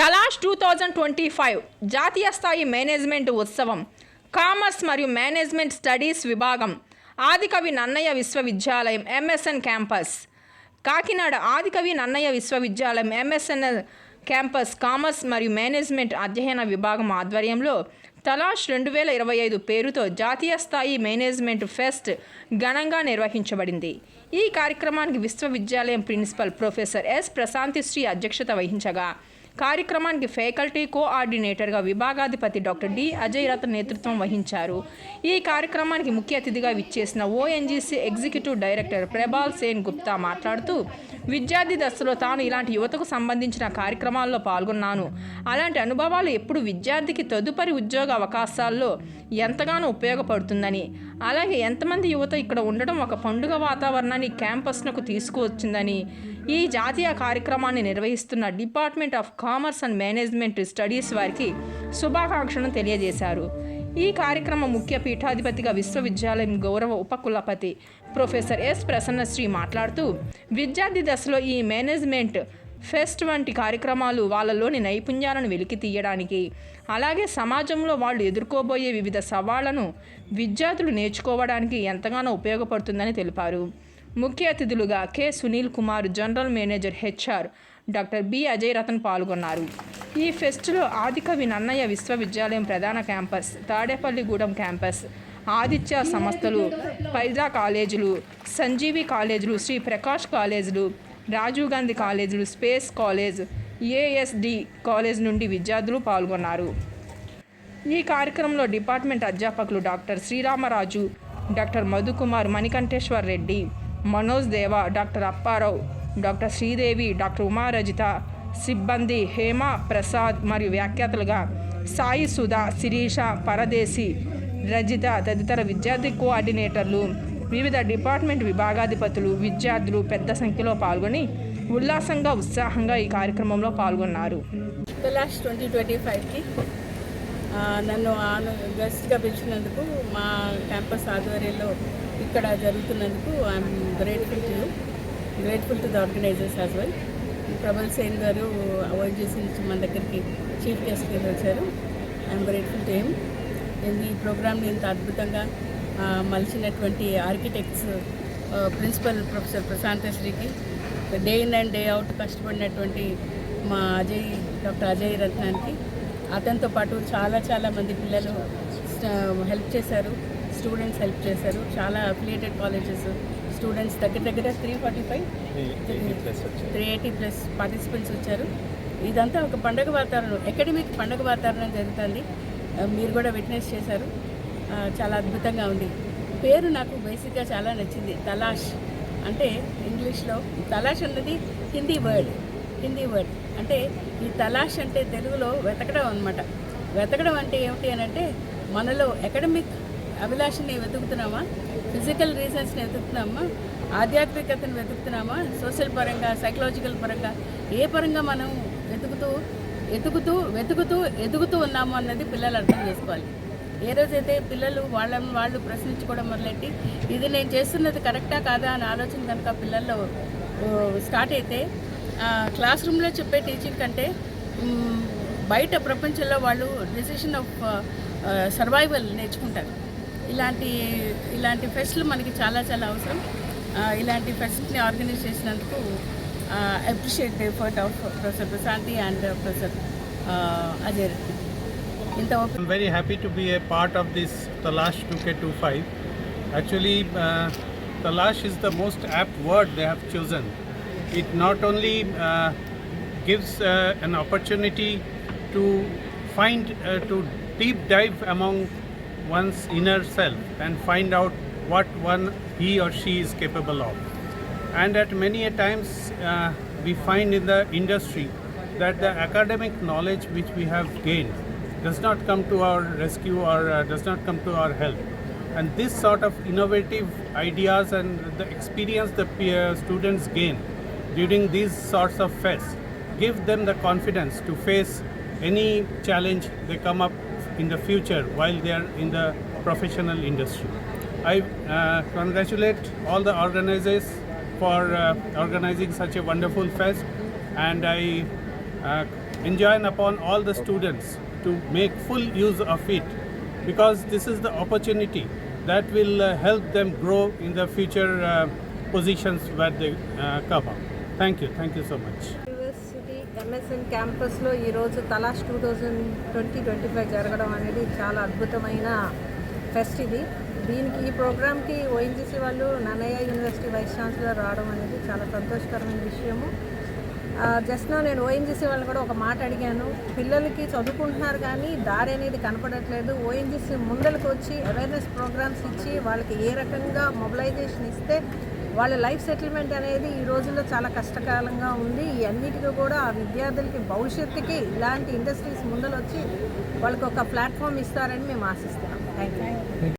Talash two thousand twenty five జాతీయ స్థాయి management ఉత్సవం కామర్స్ మరియు మేనేజ్మెంట్ స్టడీస్ విభాగం ఆదికవి నన్నయ్య విశ్వవిద్యాలయం ఎంఎస్ఎన్ క్యాంపస్. కాకినాడ ఆదికవి నన్నయ్య విశ్వవిద్యాలయం ఎంఎస్ఎన్ క్యాంపస్ కామర్స్ మరియు మేనేజ్మెంట్ అధ్యయన విభాగం ఆధ్వర్యంలో తలాష్ రెండు వేల ఇరవై ఐదు పేరుతో జాతీయ స్థాయి మేనేజ్మెంట్ ఫెస్ట్ ఘనంగా నిర్వహించబడింది. ఈ కార్యక్రమానికి విశ్వవిద్యాలయం ప్రిన్సిపల్ ప్రొఫెసర్ ఎస్ ప్రశాంతిశ్రీ అధ్యక్షత వహించగా కార్యక్రమానికి ఫ్యాకల్టీ కోఆర్డినేటర్గా విభాగాధిపతి డాక్టర్ డి. అజయ్ రత్ నేతృత్వం వహించారు. ఈ కార్యక్రమానికి ముఖ్య అతిథిగా విచ్చేసిన ONGC executive director Prabhal Sen Gupta మాట్లాడుతూ విద్యార్థి దశలో తాను ఇలాంటి యువతకు సంబంధించిన కార్యక్రమాల్లో పాల్గొన్నాను. అలాంటి అనుభవాలు ఎప్పుడు విద్యార్థికి తదుపరి ఉద్యోగ అవకాశాల్లో ఎంతగానో ఉపయోగపడుతుందని. అలాగే ఎంతమంది యువత ఇక్కడ ఉండడం ఒక పండుగ వాతావరణాన్ని క్యాంపస్నకు తీసుకువచ్చిందని. ఈ జాతీయ కార్యక్రమాన్ని నిర్వహిస్తున్న department of commerce and management studies వారికి శుభాకాంక్షలను తెలియజేశారు. ఈ కార్యక్రమ ముఖ్య పీఠాధిపతిగా విశ్వవిద్యాలయం గౌరవ ఉపకులపతి ప్రొఫెసర్ ఎస్ ప్రసన్నశ్రీ మాట్లాడుతూ విద్యార్థి దశలో ఈ మేనేజ్మెంట్ ఫెస్ట్ వంటి కార్యక్రమాలు వాళ్ళలోని నైపుణ్యాలను వెలికి తీయడానికి అలాగే సమాజంలో వాళ్ళు ఎదుర్కోబోయే వివిధ సవాళ్ళను విద్యార్థులు నేర్చుకోవడానికి ఎంతగానో ఉపయోగపడుతుందని తెలిపారు. ముఖ్య అతిథులుగా K Sunil Kumar general manager HR doctor B Ajay Ratan పాల్గొన్నారు. ఈ ఫెస్ట్లో ఆదికవి నన్నయ్య విశ్వవిద్యాలయం ప్రధాన క్యాంపస్ తాడేపల్లిగూడెం క్యాంపస్ ఆదిత్య సంస్థలు పైజా కాలేజీలు సంజీవి కాలేజీలు శ్రీ ప్రకాష్ కాలేజీలు రాజీవ్ గాంధీ కాలేజీలు స్పేస్ కాలేజ్ ఏఎస్డి కాలేజ్ నుండి విద్యార్థులు పాల్గొన్నారు. ఈ కార్యక్రమంలో డిపార్ట్మెంట్ అధ్యాపకులు doctor Sriramaraju doctor Madhukumar Manikanteshwar Reddy Manoj Deva doctor Apparao doctor Sridevi doctor Umarajitha సిబ్బంది హేమ ప్రసాద్ మరియు వ్యాఖ్యాతలుగా సాయి సుధా శిరీష పరదేశి రజిత తదితర విద్యార్థి కోఆర్డినేటర్లు వివిధ డిపార్ట్మెంట్ విభాగాధిపతులు విద్యార్థులు పెద్ద సంఖ్యలో పాల్గొని ఉల్లాసంగా ఉత్సాహంగా ఈ కార్యక్రమంలో పాల్గొన్నారు. లాస్ట్ ట్వంటీ ట్వంటీ ఫైవ్కి నన్ను గెస్ట్గా పిలిచినందుకు మా క్యాంపస్ ఆధ్వర్యంలో ఇక్కడ జరుగుతున్నందుకు I'm grateful to grateful to the organisers as well Prabal Sen గారు ఓఎన్జీసీ నుంచి మన దగ్గరికి చీఫ్ గెస్ట్గా వచ్చారు. ఐఎమ్ గ్రేట్ఫుల్ టు హిమ్ ఈ ప్రోగ్రామ్ని ఇంత అద్భుతంగా మలిచినటువంటి architects principal professor ప్రశాంతశ్రీకి day in and day out కష్టపడినటువంటి మా అజయ్ డాక్టర్ అజయ్ రత్నానికి అతనితో పాటు చాలా చాలా మంది పిల్లలు హెల్ప్ చేశారు స్టూడెంట్స్ హెల్ప్ చేశారు చాలా అఫిలియేటెడ్ కాలేజెస్ స్టూడెంట్స్ దగ్గర దగ్గర three forty five three eighty plus participants వచ్చారు. ఇదంతా ఒక పండగ వాతావరణం అకాడమిక్ పండగ వాతావరణం జరుగుతుంది. మీరు కూడా విట్నెస్ చేశారు. చాలా అద్భుతంగా ఉంది. పేరు నాకు బేసిక్గా చాలా నచ్చింది. తలాష్ అంటే ఇంగ్లీష్లో తలాష్ అన్నది హిందీ వర్డ్ హిందీ వర్డ్ అంటే ఈ తలాష్ అంటే తెలుగులో వెతకడం అనమాట వెతకడం అంటే ఏమిటి అని అంటే మనలో అకాడమిక్ అభిలాషని వెతుకుతున్నామా? ఫిజికల్ రీజన్స్ని వెతుకుతున్నామా? ఆధ్యాత్మికతను వెతుకుతున్నామా? సోషల్ పరంగా సైకలాజికల్ పరంగా ఏ పరంగా మనం వెతుకుతూ ఎతుకుతూ వెతుకుతూ ఎదుగుతూ ఉన్నాము అన్నది పిల్లలు అర్థం చేసుకోవాలి. ఏ రోజైతే పిల్లలు వాళ్ళని వాళ్ళు ప్రశ్నించుకోవడం మొదలెట్టి ఇది నేను చేస్తున్నది కరెక్టా కాదా అని ఆలోచన కనుక పిల్లల్లో స్టార్ట్ అయితే క్లాస్ రూమ్లో చెప్పే టీచింగ్ కంటే బయట ప్రపంచంలో వాళ్ళు డెసిషన్ ఆఫ్ సర్వైవల్ నేర్చుకుంటారు. ఇలాంటి ఇలాంటి ఫెస్ట్లు మనకి చాలా చాలా అవసరం ఆ, ఇలాంటి ఫెస్ట్ని ఆర్గనైజ్ చేసినందుకు appreciate the effort of professor Prashanthi and professor Ajay Reddy ఇంత open I'm very happy to be a part of this Talash 2K25. Actually, uh, Talash is the most apt word they have chosen. It not only uh, gives uh, an opportunity to find, uh, to deep dive among one's inner self and find out what one he or she is capable of. And at many a times uh, we find in the industry that the academic knowledge which we have gained does not come to our rescue or uh, does not come to our help. And this sort of innovative ideas and the experience the peer students gain during these sorts of fests give them the confidence to face any challenge they come up in the future while they are in the professional industry. I uh, congratulate all the organizers for uh, organizing such a wonderful fest and I uh, enjoin upon all the students to make full use of it because this is the opportunity that will uh, help them grow in the future uh, positions where they uh, come up. Thank you. Thank you so much. MSN క్యాంపస్లో ఈరోజు Talash two thousand twenty twenty five జరగడం అనేది చాలా అద్భుతమైన pest ఇది. దీనికి ఈ ప్రోగ్రామ్కి ఓఎన్జీసీ వాళ్ళు నన్నయ్య యూనివర్సిటీ వైస్ ఛాన్సలర్ రావడం అనేది చాలా సంతోషకరమైన విషయము. జస్ట్ నా నేను ఓఎన్జీసీ వాళ్ళు కూడా ఒక మాట అడిగాను. పిల్లలకి చదువుకుంటున్నారు కానీ దారి అనేది కనపడట్లేదు. ఓఎన్జీసీ ముందరకు వచ్చి అవేర్నెస్ ప్రోగ్రామ్స్ ఇచ్చి వాళ్ళకి ఏ రకంగా మొబిలైజేషన్ ఇస్తే వాళ్ళ లైఫ్ సెటిల్మెంట్ అనేది ఈ రోజుల్లో చాలా కష్టకాలంగా ఉంది. ఈ అన్నిటికీ కూడా ఆ విద్యార్థులకి భవిష్యత్తుకి ఇలాంటి ఇండస్ట్రీస్ ముందలు వచ్చి వాళ్ళకి ఒక ప్లాట్ఫామ్ ఇస్తారని మేము ఆశిస్తున్నాం. Thank you